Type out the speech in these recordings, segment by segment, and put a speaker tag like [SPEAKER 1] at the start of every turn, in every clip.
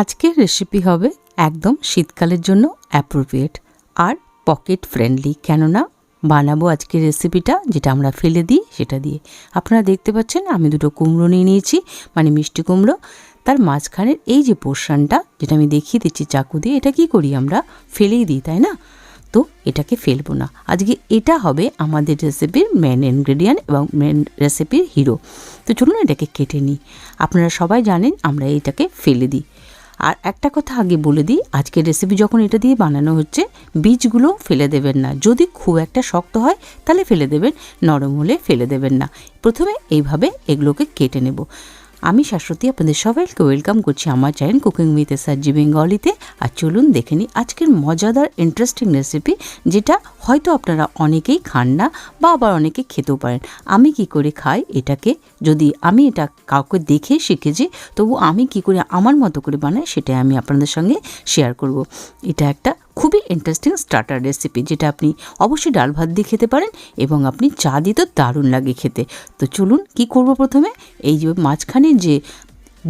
[SPEAKER 1] আজকের রেসিপি হবে একদম শীতকালের জন্য অ্যাপ্রোপ্রিয়েট আর পকেট ফ্রেন্ডলি কেননা বানাবো আজকের রেসিপিটা যেটা আমরা ফেলে দিই সেটা দিয়ে। আপনারা দেখতে পাচ্ছেন, আমি দুটো কুমড়ো নিয়ে নিয়েছি মানে মিষ্টি কুমড়ো। তার মাঝখানের এই যে পোর্শনটা, যেটা আমি দেখিয়ে দিচ্ছি চাকু দিয়ে, এটা কি করি আমরা? ফেলেই দিই, তাই না? তো এটাকে ফেলব না। আজকে এটা হবে আমাদের রেসিপির মেন ইনগ্রেডিয়েন্ট এবং মেন রেসিপির হিরো তো চলুন এটাকে কেটে নিই। আপনারা সবাই জানেন, আমরা এটাকে ফেলে দিই। আর একটা কথা আগে বলে দিই, আজকের রেসিপি যখন এটা দিয়ে বানানো হচ্ছে, বীজগুলো ফেলে দেবেন না। যদি খুব একটা শক্ত হয়, তাহলে ফেলে দেবেন, নরম হলে ফেলে দেবেন না। প্রথমে এইভাবে এগুলোকে কেটে নেব। আমি শাশ্বতী আপনাদের সবাইকে ওয়েলকাম করছি আমার চ্যানেল কুকিং উইথ এসার্জি বেঙ্গলিতে আর চলুন দেখে নিই আজকের মজাদার ইন্টারেস্টিং রেসিপি যেটা হয়তো আপনারা অনেকেই খান না বা আবার অনেকে খেতেও পারেন। আমি কি করে খাই এটাকে? যদি আমি এটা কাউকে দেখে শিখেছি, তবু আমি কি করে আমার মতো করে বানাই, সেটাই আমি আপনাদের সঙ্গে শেয়ার করব। এটা একটা খুবই ইন্টারেস্টিং স্টার্টার রেসিপি যেটা আপনি অবশ্যই ডাল ভাত দিয়ে খেতে পারেন এবং আপনি চা দিয়ে তো দারুণ লাগে খেতে। তো চলুন কি করব প্রথমে? এই যে মাঝখানে যে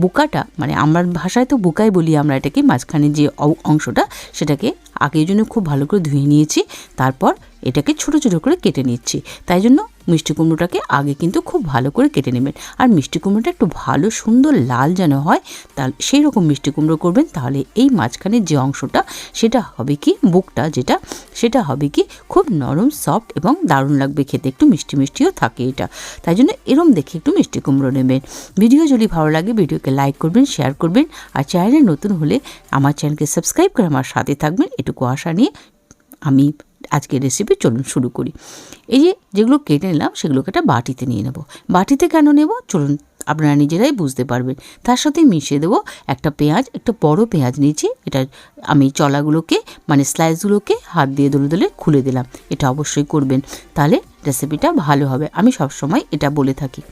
[SPEAKER 1] বোকাটা মানে আমার ভাষায় তো বোকাই বলি আমরা এটাকে, মাঝখানে যে অংশটা, সেটাকে আগের জন্য খুব ভালো করে ধুয়ে নিয়েছি, তারপর এটাকে ছোট ছোট করে কেটে নিচ্ছি। তাই জন্য মিষ্টি কুমড়োটাকে আগে কিন্তু খুব ভালো করে কেটে নেবেন। আর মিষ্টি কুমড়োটা একটু ভালো, সুন্দর, লাল যেন হয় তা সেই রকম মিষ্টি কুমড়ো করবেন, তাহলে এই মাঝখানের যে অংশটা, সেটা হবে কি বুকটা যেটা, সেটা হবে কি খুব নরম, সফট এবং দারুণ লাগবে খেতে। একটু মিষ্টি মিষ্টিও থাকে এটা। তাই জন্য এরম দেখে একটু মিষ্টি কুমড়ো নেবেন। ভিডিও যদি ভালো লাগে, ভিডিওকে লাইক করবেন, শেয়ার করবেন, আর চ্যানেলে নতুন হলে আমার চ্যানেলকে সাবস্ক্রাইব করে আমার সাথে থাকবেন। এটুকু আশা নিয়ে আমি আজকের রেসিপি চলুন শুরু করি। এই যে যেগুলো কেটে নিলাম, সেগুলোকে একটা বাটিতে নিয়ে নেব। বাটিতে কেন নেব? চলুন আপনারা নিজেরাই বুঝতে পারবেন। তার সাথে মিশিয়ে দেবো একটা পেঁয়াজ, একটা বড় পেঁয়াজ নিয়েছি। এটা আমি চলাগুলোকে মানে স্লাইসগুলোকে হাত দিয়ে দলে দলে খুলে দিলাম। এটা অবশ্যই করবেন। তাহলে রেসিপিটা ভালো হবে। আমি সবসময় এটা বলে থাকি।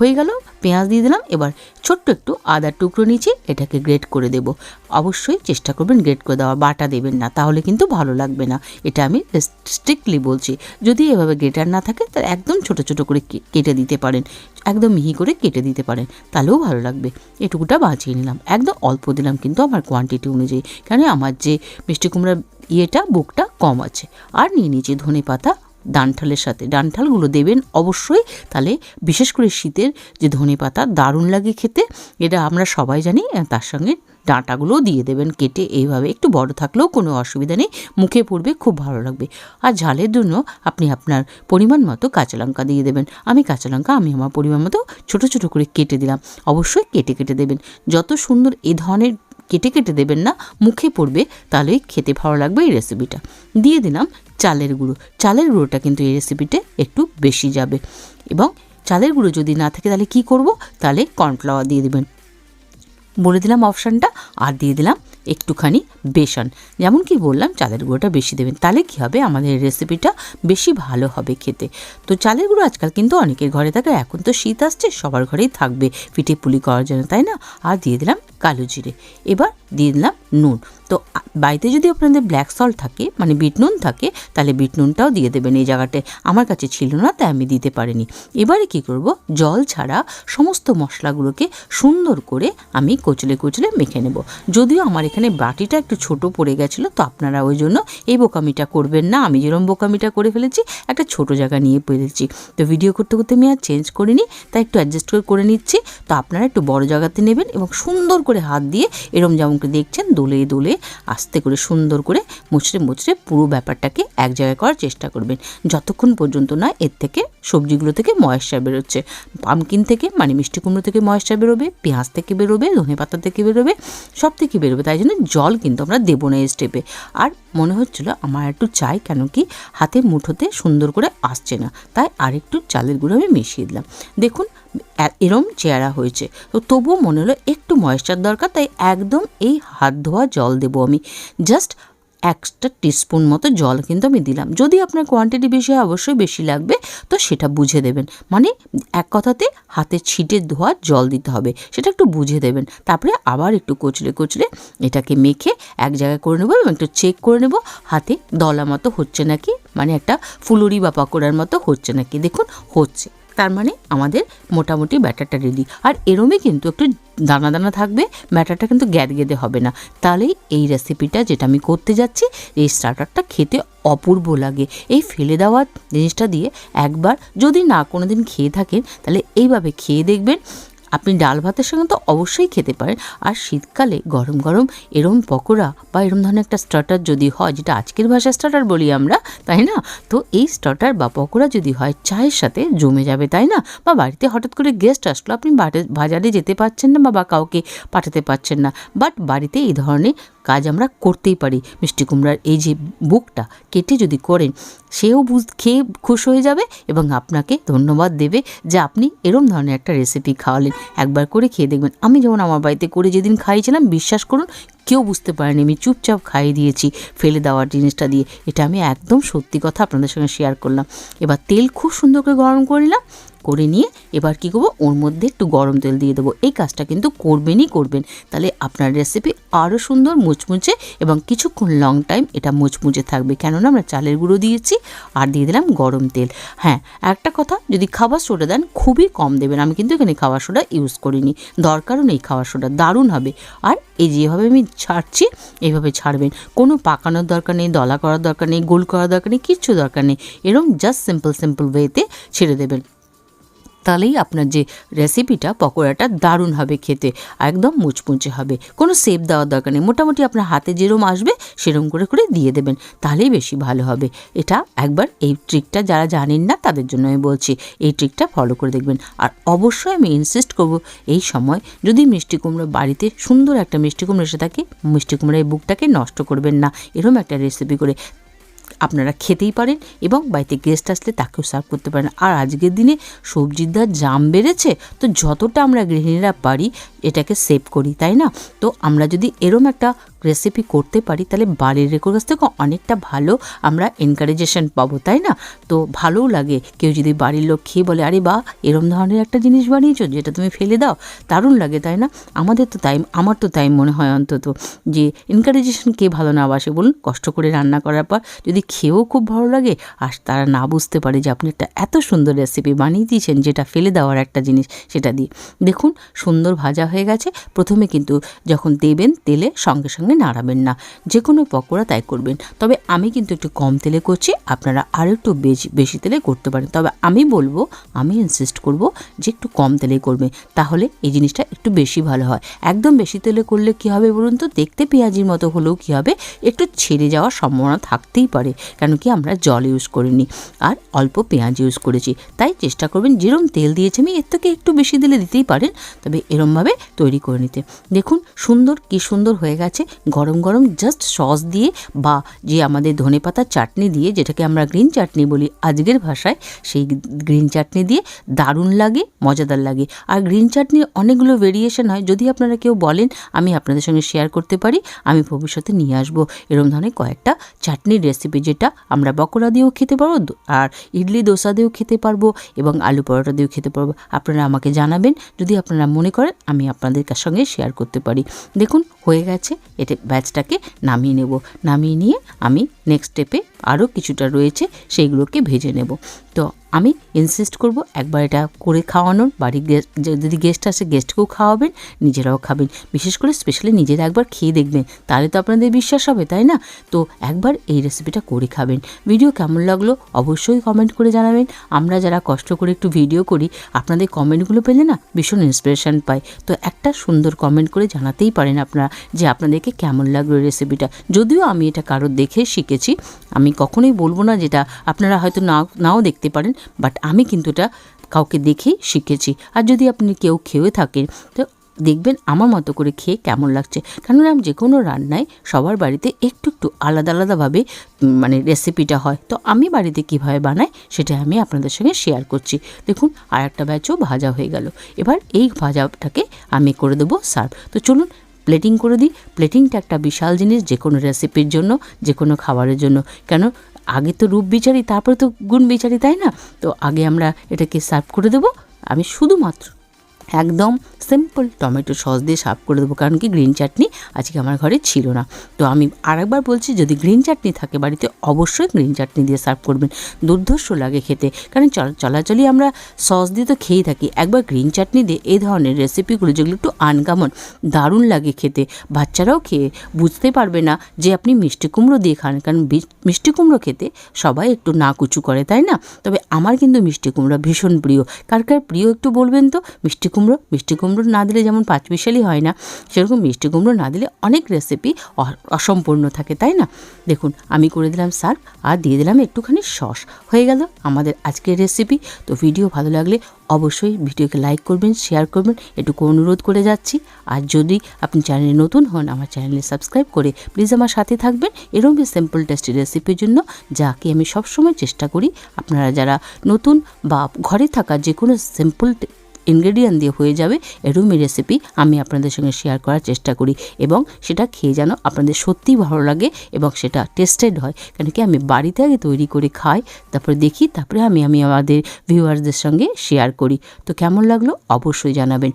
[SPEAKER 1] হয়ে গেল, পেঁয়াজ দিয়ে দিলাম, এবার ছোট্ট একটু আদার টুকরো নিচে এটাকে গ্রেট করে দেব। অবশ্যই চেষ্টা করবেন গ্রেট করে দেওয়া বাটা দেবেন না, তাহলে কিন্তু ভালো লাগবে না। এটা আমি স্ট্রিক্টলি বলছি, যদি এভাবে গ্রেটার না থাকে, তাহলে একদম ছোট ছোট করে কেটে দিতে পারেন, একদম মিহি করে কেটে দিতে পারেন, তাহলেও ভালো লাগবে। এটুকুটা বাঁচিয়ে নিলাম, একদম অল্প দিলাম কিন্তু আমার কোয়ান্টিটি অনুযায়ী কেন আমার যে মিষ্টি কুমড়ার ইয়েটা বুকটা কম আছে। আর নিয়ে নিয়েছি ধনে পাতা ডানঠালের সাথে। ডানঠালগুলো দেবেন অবশ্যই। তাহলে বিশেষ করে শীতের যে ধনে পাতা, দারুণ লাগে খেতে। এটা আমরা সবাই জানি তার সঙ্গে ডাঁটাগুলোও দিয়ে দেবেন কেটে এইভাবে। একটু বড় থাকলেও কোনো অসুবিধা নেই, মুখে পড়বে, খুব ভালো লাগবে। আর ঝালের জন্য আপনি আপনার পরিমাণ মতো কাঁচা লঙ্কা দিয়ে দেবেন। আমি কাঁচা লঙ্কা, আমি আমার পরিমাণ মতো ছোটো ছোটো করে কেটে দিলাম। অবশ্যই কেটে কেটে দেবেন। যত সুন্দর এ ধরনের কেটে কেটে দেবেন না, মুখে পড়বে তাহলেই খেতে ভালো লাগবে এই রেসিপিটা দিয়ে দিলাম চালের গুঁড়ো। চালের গুঁড়োটা কিন্তু এই রেসিপিতে একটু বেশি যাবে। এবং চালের গুঁড়ো যদি না থাকে তাহলে কি করব? তাহলে কর্নফ্লাওয়ার দিয়ে দেবেন। বলে দিলাম অপশানটা আর দিয়ে দিলাম একটুখানি বেসন। যেমন কি বললাম, চালের গুঁড়োটা বেশি দেবেন। তাহলে কি হবে? আমাদের রেসিপিটা বেশি ভালো হবে খেতে। তো চালের গুঁড়ো আজকাল কিন্তু অনেকের ঘরে থাকে, এখন তো শীত আসছে, সবার ঘরেই থাকবে। পিঠে পুলি করার জন্য, তাই না? আর দিয়ে দিলাম কালো জিরে। এবার দিয়ে দিলাম নুন। তো বাড়িতে যদি আপনাদের ব্ল্যাক সল্ট থাকে মানে বিট নুন থাকে, তাহলে বিট নুনটাও দিয়ে দেবেন এই জায়গাটায়। আমার কাছে ছিল না, তাই আমি দিতে পারিনি। এবারে কি করব? জল ছাড়া সমস্ত মশলাগুলোকে সুন্দর করে আমি কচলে কচলে মেখে নেব। যদিও আমার এখানে বাটিটা একটু ছোট পড়ে গেছিল, তো আপনারা ওই জন্য এই বোকামিটা করবেন না। আমি যেরকম বোকামিটা করে ফেলেছি, একটা ছোট জায়গা নিয়ে ফেলেছি। তো ভিডিও করতে করতে আমি আর চেঞ্জ করিনি, তাই একটু অ্যাডজাস্ট করে করে নিচ্ছি। তো আপনারা একটু বড় জায়গাতে নেবেন এবং সুন্দর করে হাত দিয়ে এরম যেমন দেখছেন দোলে দোলে আস্তে করে সুন্দর করে মুচড়ে মুচড়ে পুরো ব্যাপারটাকে এক জায়গায় করার চেষ্টা করবেন। যতক্ষণ পর্যন্ত না এর থেকে সবজিগুলো থেকে ময়েশ্চার বেরোচ্ছে। পামকিন থেকে মানে মিষ্টি কুমড়ো থেকে ময়েশ্চার বেরোবে, পেঁয়াজ থেকে বেরোবে, ধনে পাতা থেকে বেরোবে, সব থেকে বেরোবে। তাই জন্য জল কিন্তু আমরা দেবো না এই স্টেপে আর মনে হচ্ছিল আমার একটু চাই, কেন কি হাতে মুঠোতে সুন্দর করে আসছে না। তাই আরেকটু চালের গুঁড়ো আমি মিশিয়ে দিলাম। দেখুন এরম চেহারা হয়েছে। তো তবুও মনে হলো একটু ময়েশ্চার দরকার, তাই একদম এই হাত ধোয়া জল দেবো আমি। জাস্ট একটা টিস্পুন মতো জল কিন্তু আমি দিলাম। যদি আপনার কোয়ান্টিটি বেশি হয়, অবশ্যই বেশি লাগবে, তো সেটা বুঝে দেবেন। মানে এক কথাতে হাতে ছিটে ধোয়া জল দিতে হবে, সেটা একটু বুঝে দেবেন। তারপরে আবার একটু কচলে কচলে এটাকে মেখে এক জায়গায় করে নেব এবং একটু চেক করে নেব, হাতে দলা মতো হচ্ছে নাকি? মানে একটা ফুলুরি বা পাকোড়ার মতো হচ্ছে নাকি? দেখুন, হচ্ছে। তার মানে আমাদের মোটামুটি ব্যাটারটা রেডি আর এরমই কিন্তু একটু দানা দানা থাকবে, ব্যাটারটা কিন্তু গ্যাদ গেদে হবে না। তাহলে এই রেসিপিটা যেটা আমি করতে যাচ্ছি, এই স্টার্টারটা খেতে অপূর্ব লাগে। এই ফেলে দেওয়া জিনিসটা দিয়ে একবার যদি না কোনো দিন খেয়ে থাকেন, তাহলে এইভাবে খেয়ে দেখবেন। আপনি ডাল ভাতের সঙ্গে তো অবশ্যই খেতে পারেন। আর শীতকালে গরম গরম এরম পকোড়া বা এরম ধরনের একটা স্টার্টার যদি হয়, যেটা আজকের ভাষায় স্টার্টার বলি আমরা, তাই না? তো এই স্টার্টার বা পকোড়া যদি হয়, চায়ের সাথে জমে যাবে, তাই না? বা বাড়িতে হঠাৎ করে গেস্ট আসলো, আপনি বাজারে যেতে পারছেন না বা কাউকে পাঠাতে পারছেন না। বাট বাড়িতে এই ধরনের কাজ আমরা করতেই পারি। মিষ্টি কুমড়ার এই যে বুকটা কেটে যদি করেন, সেও বুঝ, খেয়ে খুশ হয়ে যাবে এবং আপনাকে ধন্যবাদ দেবে যে আপনি এরম ধরনের একটা রেসিপি খাওয়ালেন। একবার করে খেয়ে দেখবেন। আমি যেমন আমার বাড়িতে করে যেদিন খাইয়েছিলাম, বিশ্বাস করুন, কেউ বুঝতে পারেনি। আমি চুপচাপ খাইয়ে দিয়েছি ফেলে দেওয়ার জিনিসটা দিয়ে। এটা আমি একদম সত্যি কথা আপনাদের সঙ্গে শেয়ার করলাম। এবার তেল খুব সুন্দর করে গরম করে নিলাম। করে নিয়ে এবার কী করব, ওর মধ্যে একটু গরম তেল দিয়ে দেবো। এই কাজটা কিন্তু করবেনই করবেন। তাহলে আপনার রেসিপি আরও সুন্দর মুচমুচে এবং কিছুক্ষণ লং টাইম এটা মুচমুচে থাকবে। কেননা আমরা চালের গুঁড়ো দিয়েছি আর দিয়ে দিলাম গরম তেল। হ্যাঁ একটা কথা, যদি খাবার সোডা দেন, খুবই কম দেবেন। আমি কিন্তু এখানে খাবার সোডা ইউজ করিনি। দরকারও নেই খাবার সোডা, দারুণ হবে। আর এই যেভাবে আমি ছাড়ছি এইভাবে ছাড়বেন। কোনো পাকানোর দরকার নেই, দলা করার দরকার নেই, গোল করার দরকার নেই, কিচ্ছু দরকার নেই। এরকম জাস্ট সিম্পল সিম্পল ওয়েতে ছেড়ে দেবেন। তাহলেই আপনার যে রেসিপিটা পকোড়াটা দারুণ হবে খেতে, একদম মুচমুচে হবে। কোনো সেপ দেওয়ার দরকার নেই। মোটামুটি আপনার হাতে যেরম আসবে, সেরম করে করে দিয়ে দেবেন, তাহলেই বেশি ভালো হবে। এটা একবার এই ট্রিকটা যারা জানেন না, তাদের জন্য আমি বলছি, এই ট্রিকটা ফলো করে দেখবেন। আর অবশ্যই আমি ইনসিস্ট করব, এই সময় যদি মিষ্টি কুমড়ো বাড়িতে সুন্দর একটা মিষ্টি কুমড়ো এসে থাকে, মিষ্টি কুমড়োর এই বুকটাকে নষ্ট করবেন না। এরম একটা রেসিপি করে আপনারা খেতেই পারেন এবং বাড়িতে গেস্ট আসলে তাকেও সার্ভ করতে পারেন। আর আজকের দিনে সবজির দার জাম বেড়েছে, তো যতটা আমরা গৃহিণীরা পারি এটাকে সেভ করি, তাই না? তো আমরা যদি এরম একটা রেসিপি করতে পারি, তাহলে বাড়ির রেকর্ড কাছ থেকে অনেকটা ভালো আমরা এনকারেজেশন পাবো, তাই না? তো ভালোও লাগে। কেউ যদি বাড়ির লোক খেয়ে বলে, আরে বা এরম ধরনের একটা জিনিস বানিয়েছো যেটা তুমি ফেলে দাও, দারুণ লাগে, তাই না? আমাদের তো তাই আমার তো তাই মনে হয় অন্তত যে এনকারেজেশন কে ভালো না বাসে। বলুন, কষ্ট করে রান্না করার পর যদি খেয়েও খুব ভালো লাগে, আর তারা না বুঝতে পারে যে আপনি একটা এত সুন্দর রেসিপি বানিয়ে দিয়েছেন যেটা ফেলে দেওয়ার একটা জিনিস সেটা দিয়ে। দেখুন, সুন্দর ভাজা হয়ে গেছে। প্রথমে কিন্তু যখন দেবেন তেলে সঙ্গে সঙ্গে নাড়াবেন না। যে কোনো পকোড়া তাই করবেন। তবে আমি কিন্তু একটু কম তেলে করছি, আপনারা আরও একটু বেশি বেশি তেলে করতে পারেন। তবে আমি বলব, আমি ইনসিস্ট করব যে একটু কম তেলে করবে, তাহলে এই জিনিসটা একটু বেশি ভালো হয়। একদম বেশি তেলে করলে কি হবে বলুন তো? দেখতে পেঁয়াজির মতো হলেও কি হবে? একটু ছেড়ে যাওয়ার সম্ভাবনা থাকতেই পারে, কেন কি আমরা জল ইউজ করিনি। আর অল্প পেঁয়াজ ইউজ করেছি, তাই চেষ্টা করবেন যেরম তেল দিয়েছি আমি, এর থেকে একটু বেশি দিলে দিতেই পারেন। তবে এরমভাবে তৈরি করে নিতে। দেখুন, সুন্দর কি সুন্দর হয়ে গেছে গরম গরম জাস্ট সস দিয়ে বা যে আমাদের ধনেপাতার চাটনি দিয়ে, যেটাকে আমরা গ্রিন চাটনি বলি আজকের ভাষায়, সেই গ্রিন চাটনি দিয়ে দারুণ লাগে, মজাদার লাগে। আর গ্রিন চাটনির অনেকগুলো ভেরিয়েশন হয়, যদি আপনারা কেউ বলেন, আমি আপনাদের সঙ্গে শেয়ার করতে পারি, আমি ভবিষ্যতে নিয়ে আসব। এরকম ধরনের কয়েকটা চাটনির রেসিপি যেটা আমরা পকোড়া দিয়েও খেতে পারব আর ইডলি দোসা দিয়েও খেতে পারব এবং আলু পরোটা দিয়েও খেতে পারব। আপনারা আমাকে জানাবেন, যদি আপনারা মনে করেন, আমি আপনাদের সঙ্গে শেয়ার করতে পারি। দেখুন হয়ে গেছে। এটা ব্যাচটাকে নামিয়ে নেব। নামিয়ে নিয়ে আমি নেক্সট স্টেপে আরও কিছুটা রয়েছে, সেইগুলোকে ভেজে নেব। তো আমি ইনসিস্ট করব একবার এটা করে খাওয়ানোর। বাড়ির গেস্ট যদি গেস্ট আসে গেস্টকেও খাওয়াবেন, নিজেরাও খাবেন। বিশেষ করে স্পেশালি নিজেরা একবার খেয়ে দেখবেন, তাহলে তো আপনাদের বিশ্বাস হবে, তাই না? তো একবার এই রেসিপিটা করে খাবেন। ভিডিও কেমন লাগল অবশ্যই কমেন্ট করে জানাবেন। আমরা যারা কষ্ট করে একটু ভিডিও করি, আপনাদের কমেন্টগুলো পেলে না ভীষণ ইন্সপিরেশান পাই তো একটা সুন্দর কমেন্ট করে জানাতেই পারেন আপনারা যে আপনাদেরকে কেমন লাগল রেসিপিটা যদিও আমি এটা কারোর দেখে শিখেছি, আমি কখনোই বলব না যেটা আপনারা হয়তো নাও নাও দেখতে পারেন বাট আমি কিন্তু এটা কাউকে দেখেই শিখেছি। আর যদি আপনি কেউ খেয়ে থাকেন তো দেখবেন আমার মতো করে খেয়ে কেমন লাগছে। কেননা আমি যে কোনো রান্নায় সবার বাড়িতে একটু একটু আলাদা, আলাদাভাবে মানে রেসিপিটা হয়। তো আমি বাড়িতে কীভাবে বানাই, সেটা আমি আপনাদের সঙ্গে শেয়ার করছি। দেখুন আর একটা ব্যাচও ভাজা হয়ে গেল। এবার এই ভাজাটাকে আমি করে দেবো সার্ভ তো চলুন প্লেটিং করে দিই। প্লেটিংটা একটা বিশাল জিনিস যে কোনো রেসিপির জন্য যে কোনো খাবারের জন্য। কেন? আগে তো রূপ বিচারি তারপরে তো গুণ বিচারি তাই না? তো আগে আমরা এটাকে সার্ভ করে দেবো। আমি শুধুমাত্র একদম সিম্পল টমেটো সস দিয়ে সার্ভ করে দেবো। কারণ কি গ্রিন চাটনি আজকে আমার ঘরে ছিল না। তো আমি আরেকবার বলছি, যদি গ্রিন চাটনি থাকে বাড়িতে, অবশ্যই গ্রিন চাটনি দিয়ে সার্ভ করবেন। দুর্ধর্ষ লাগে খেতে। কারণ চল- চলাচলই আমরা সস দিয়ে তো খেয়েই থাকি। একবার গ্রিন চাটনি দিয়ে এই ধরনের রেসিপিগুলো যেগুলো একটু আনকমন দারুণ লাগে খেতে। বাচ্চারাও খেয়ে বুঝতে পারবে না যে আপনি মিষ্টি কুমড়ো দিয়ে খান। কারণ মিষ্টি কুমড়ো খেতে সবাই একটু না কুচু করে, তাই না? তবে আমার কিন্তু মিষ্টি কুমড়ো ভীষণ প্রিয়। কার কার প্রিয় একটু বলবেন তো? মিষ্টি কুমড়ো মিষ্টি কুমড়ো না দিলে যেমন পাঁচমিশালি হয় না, সেরকম মিষ্টি কুমড়ো না দিলে অনেক রেসিপি অসম্পূর্ণ থাকে, তাই না? দেখুন, আমি করে দিলাম সার্ভ আর দিয়ে দিলাম একটুখানি সস। হয়ে গেল আমাদের আজকের রেসিপি তো ভিডিও ভালো লাগলে অবশ্যই ভিডিওকে লাইক করবেন শেয়ার করবেন। এটুকু অনুরোধ করে যাচ্ছি। আর যদি আপনি চ্যানেলে নতুন হন, আমার চ্যানেলে সাবস্ক্রাইব করে প্লিজ আমার সাথে থাকবেন। এরকম সিম্পল টেস্টি রেসিপির জন্য যাকে আমি সবসময় চেষ্টা করি, আপনারা যারা নতুন বা ঘরে থাকা যে কোনো সিম্পল ইনগ্রেডিয়েন্ট দিয়ে হয়ে যাবে এরকমই রেসিপি আমি আপনাদের সঙ্গে শেয়ার করার চেষ্টা করি এবং সেটা খেয়ে যেন আপনাদের সত্যিই ভালো লাগে এবং সেটা টেস্টেড হয়। কেন কি আমি বাড়িতে আগে তৈরি করে খাই, তারপরে দেখি, তারপরে আমি আমি আমাদের ভিউয়ার্সদের সঙ্গে শেয়ার করি। তো কেমন লাগল অবশ্যই জানাবেন।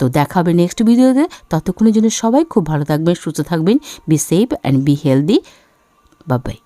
[SPEAKER 1] তো দেখাবে নেক্সট ভিডিওতে ততক্ষণের জন্য সবাই খুব ভালো থাকবেন, সুস্থ থাকবেন be safe and be healthy Babai